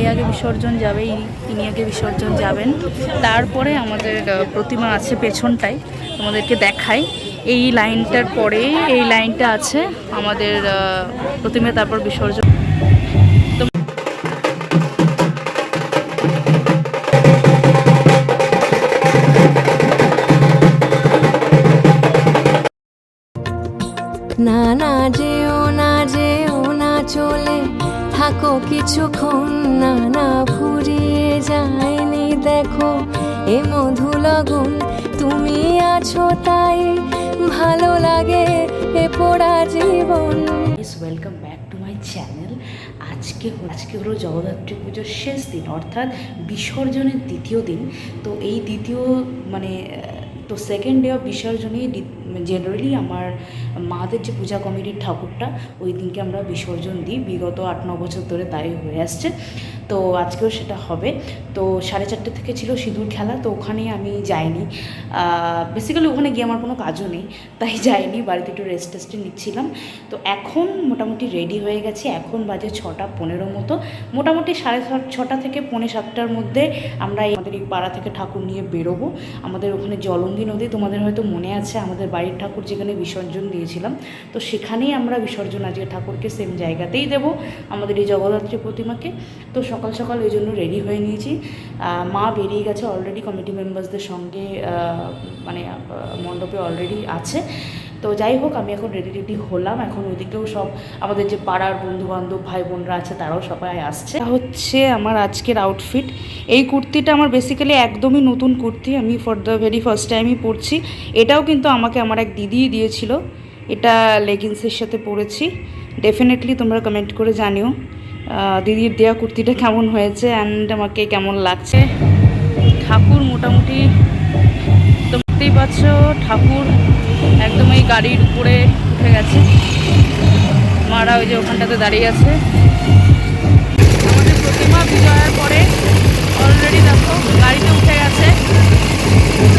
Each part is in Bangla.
এ আগে বিসর্জন যাবেই ইনি আগে বিসর্জন যাবেন। তারপরে আমাদের প্রতিমা আছে পেছনটায় আমাদেরকে দেখাই। এই লাইনটার পরে, এই লাইনটা আছে আমাদের প্রতিমা, তারপর বিসর্জন। কিছুক্ষণ না না ফুরিয়ে যায়নি, দেখো এ মধু লগন তুমি আছো তাই ভালো লাগে এ পোড়া জীবন। Welcome back to my channel আজকে আজকে হলো জগদ্ধাত্রী পুজোর শেষ দিন, অর্থাৎ বিসর্জনের দ্বিতীয় দিন। তো এই দ্বিতীয় মানে তো সেকেন্ড ডে অফ বিসর্জনে জেনারেলি আমার মাদের যে পূজা কমিটির ঠাকুরটা, ওই দিনকে আমরা বিসর্জন দিই। বিগত আট, ন বছর ধরে তাই হয়ে আসছে। তো আজকেও সেটা হবে। তো সাড়ে চারটে থেকে ছিল সিঁদুর খেলা, তো ওখানে আমি যাইনি। বেসিক্যালি ওখানে গিয়ে আমার কোনো কাজও নেই, তাই যাইনি, বাড়িতে একটু রেস্ট টেস্টে নিচ্ছিলাম। তো এখন মোটামুটি রেডি হয়ে গেছে, এখন বাজে ছটা পনেরো মতো। মোটামুটি সাড়ে ছটা থেকে পৌনে সাতটার মধ্যে আমরা আমাদের এই পাড়া থেকে ঠাকুর নিয়ে বেরোবো। আমাদের ওখানে জলঙ্গি নদী, তোমাদের হয়তো মনে আছে, আমাদের বাড়ির ঠাকুর যেখানে বিসর্জন দিয়েছিলাম। তো সেখানেই আমরা বিসর্জন আজকে ঠাকুরকে সেম জায়গাতেই দেবো, আমাদের এই জগদ্ধাত্রী প্রতিমাকে। তো সকাল সকাল ওই জন্য রেডি হয়ে নিয়েছি। মা বেরিয়ে গেছে অলরেডি কমিটি মেম্বার্সদের সঙ্গে মানে মণ্ডপে অলরেডি আছে। তো যাই হোক, আমি এখন রেডি রেডি হলাম। এখন ওইদিকেও সব আমাদের যে পাড়ার বন্ধু বান্ধব ভাই বোনরা আছে, তারাও সবাই আসছে। হচ্ছে আমার আজকের আউটফিট এই কুর্তিটা আমার বেসিক্যালি একদমই নতুন কুর্তি। আমি ফর দ্য ভেরি ফার্স্ট টাইমই পরছি। এটাও কিন্তু আমাকে আমার এক দিদিই দিয়েছিল। এটা লেগিংসের সাথে পরেছি। ডেফিনেটলি তোমরা কমেন্ট করে জানিও। দিদির দেওয়া কুর্তিটা কেমন হয়েছে অ্যান্ড আমাকে কেমন লাগছে? ঠাকুর মোটামুটি দেখতেই পাচ্ছ, ঠাকুর একদম এই গাড়ির উপরে উঠে গেছে। মারা ওই যে ওখানটাতে দাঁড়িয়ে আছে। আমাদের প্রতিমা বিজয়ের পরে অলরেডি দেখো, গাড়িতে উঠে গেছে।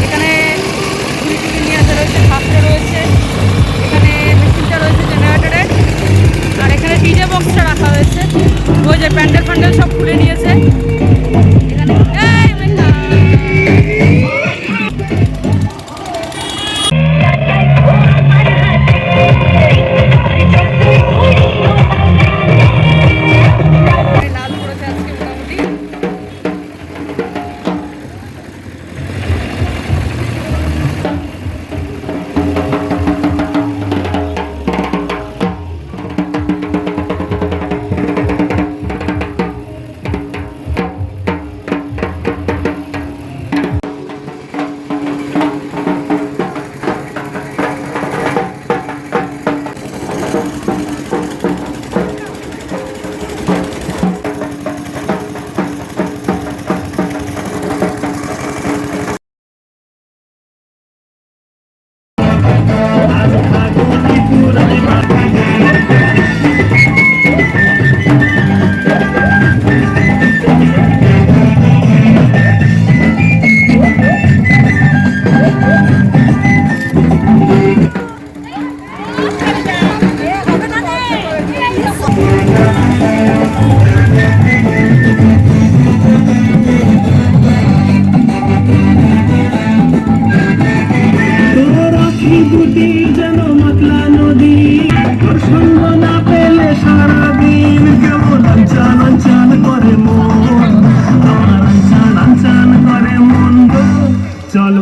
এখানে নিয়ে আসা চল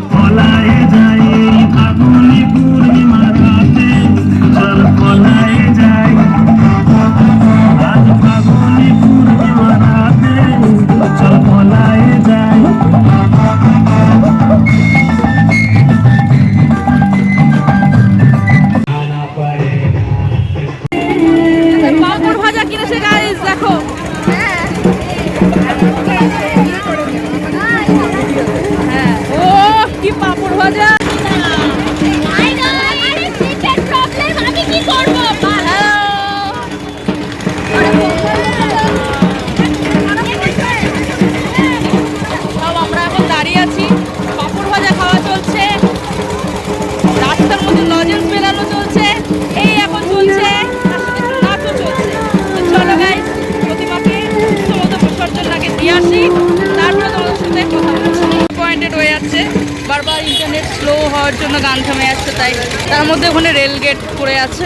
বারবার ইন্টারনেট স্লো হওয়ার জন্য গান থেমে যাচ্ছে, তাই তার মধ্যে ওখানে রেল গেট পড়ে আছে।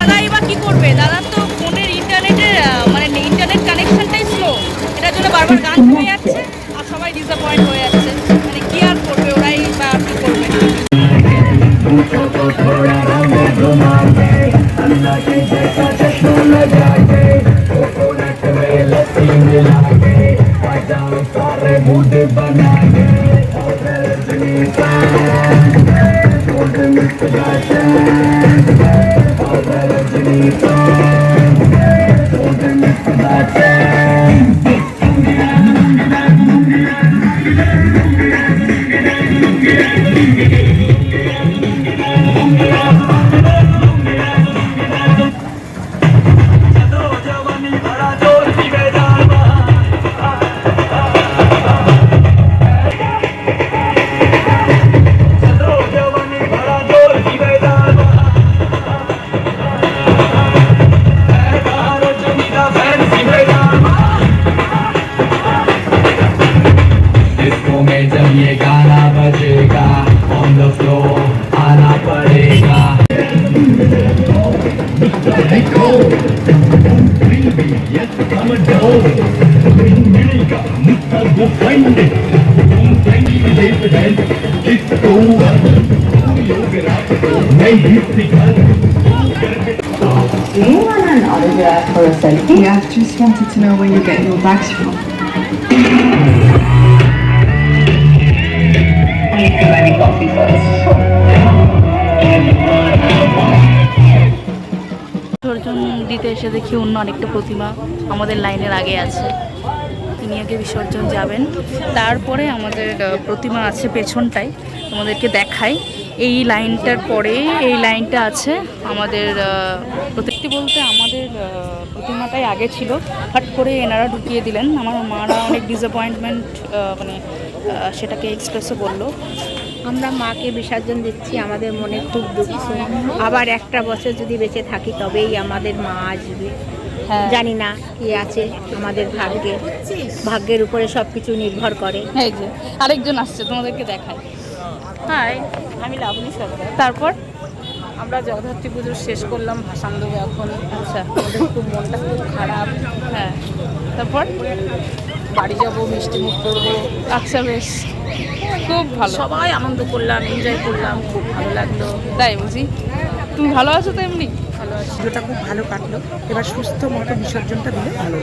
দাদা, এবার কি করবে? দাদা তো ফোনের ইন্টারনেটের মানে ইন্টারনেট কানেকশনটাই স্লো এটার জন্য বারবার গান থেমে যাচ্ছে আর সবাই ডিসঅ্যাপয়েন্ট হয়ে যাচ্ছে। মানে কি আর করবে? ওরাই বা কি করবে? पे मूड बनाए Rajinikanth Rajinikanth Yeah, I've just wanted to know where you're getting your bags from. বিসর্জন দিতে এসে দেখি অন্য আরেকটা প্রতিমা আমাদের লাইনের আগে আছে তিনি আগে বিসর্জন যাবেন। তারপরে আমাদের প্রতিমা আছে পেছনটায়, তোমাদেরকে দেখাই। এই লাইনটার পরে, এই লাইনটা আছে আমাদের প্রত্যেকটি বলতে আমাদের প্রতিমাটাই আগে ছিল। হট করে এনারা ঢুকিয়ে দিলেন। আমার মারা অনেক ডিসঅ্যাপয়েন্টমেন্ট মানে সেটাকে এক্সপ্রেসও করল। আমরা মাকে বিসর্জন দিচ্ছি আমাদের মনে খুব দুঃখ। আবার একটা বছর যদি বেঁচে থাকি তবেই আমাদের মা আসবে। হ্যাঁ। জানি না কি আছে আমাদের ভাগ্যে। ভাগ্যের উপরে সব কিছু নির্ভর করে। এই যে আরেকজন আসছে তোমাদেরকে দেখাই। হাই আমি লাবণী সরকার। তারপর? আমরা জগদ্ধাত্রী পুজো শেষ করলাম ভাসান দেবো এখন। আচ্ছা। আমাদের খুব মনটা খুব খারাপ। হ্যাঁ। তারপর? বাড়ি যাব মিষ্টি মুখ করব। আচ্ছা বেশ। খুব ভালো। সবাই আনন্দ করলাম এনজয় করলাম খুব ভালো লাগল। তাই বুঝি তুমি ভালো আছো তো এমনি? পুজোটা খুব ভালো কাটলো। এবার সুস্থ মতো বিসর্জনটা দিলে ভালো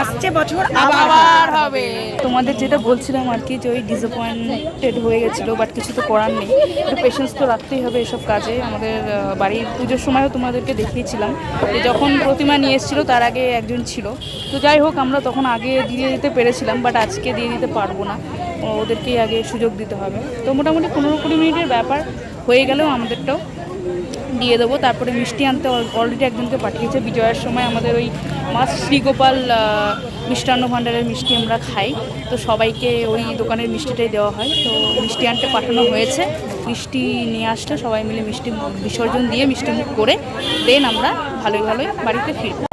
আসছে বছর আবার হবে। তোমাদের যেটা বলছিলাম আর কি যে ওই ডিসঅ্যাপয়েন্টেড হয়ে গেছিল বাট কিছু তো করার নেই। একটু পেশেন্স তো রাখতেই হবে এসব কাজে। আমাদের বাড়ির পুজোর সময়ও তোমাদেরকে দেখিয়েছিলাম যখন প্রতিমা নিয়ে এসেছিল তার আগে একজন ছিল। তো যাই হোক আমরা তখন আগে দিয়ে দিতে পেরেছিলাম বাট আজকে দিয়ে দিতে পারব না। ওদেরকেই আগে সুযোগ দিতে হবে। তো মোটামুটি পনেরো কুড়ি মিনিটের ব্যাপার হয়ে গেলেও আমাদেরটাও। দিয়ে দেবো। তারপরে মিষ্টি আনতে অলরেডি একজনকে পাঠিয়েছে। বিজয়ের সময় আমাদের ওই মাছ শ্রীগোপাল মিষ্টান্ন ভাণ্ডারের মিষ্টি আমরা খাই। তো সবাইকে ওই দোকানের মিষ্টিটাই দেওয়া হয়। তো মিষ্টি আনতে পাঠানো হয়েছে। মিষ্টি নিয়ে আসলে। সবাই মিলে মিষ্টি বিসর্জন দিয়ে মিষ্টি মুখ করে দেন আমরা ভালোই ভালোই বাড়িতে ফিরবো।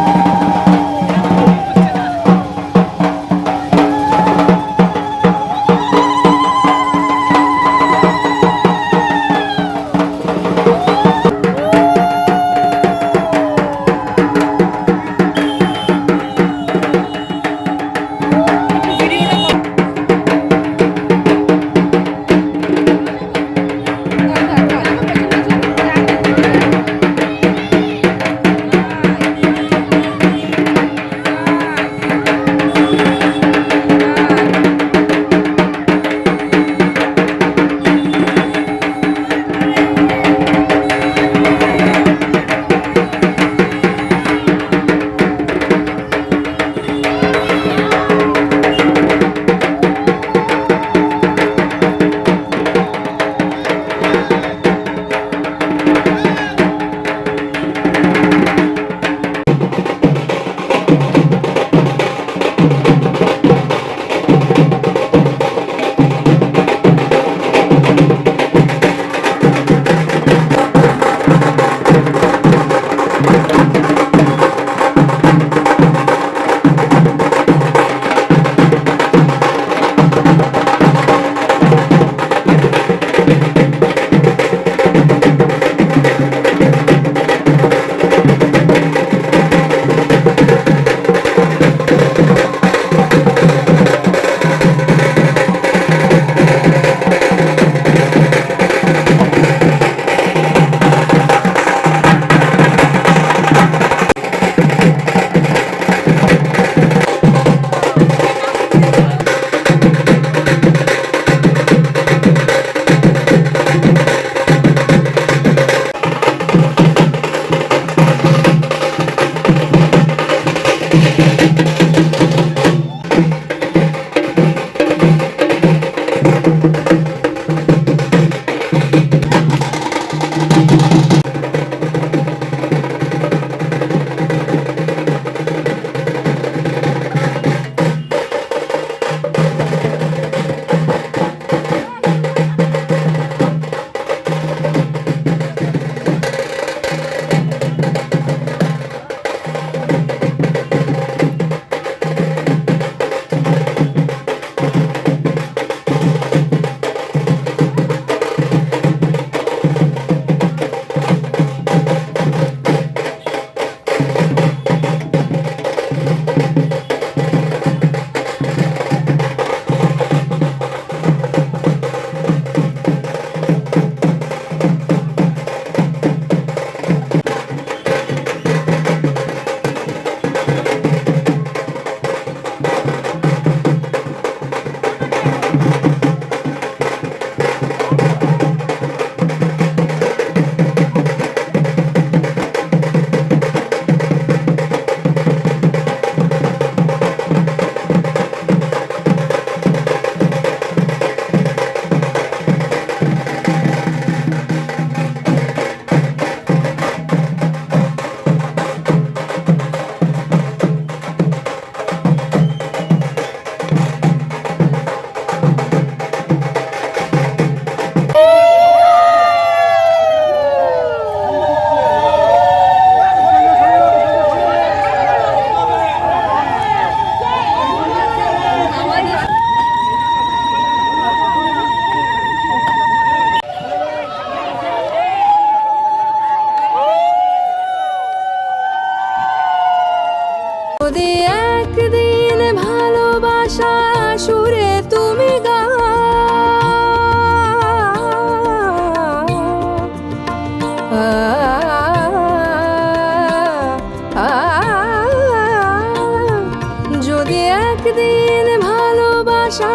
একদিন ভালোবাসা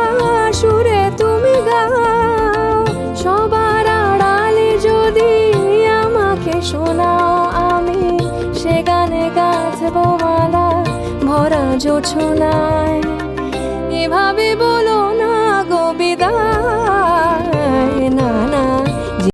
সুরে তুমি গাও। সবার আড়ালে যদি আমাকে শোনাও আমি, সে গানে গাছ মালা, ভরা জোছনায়। এভাবে বলো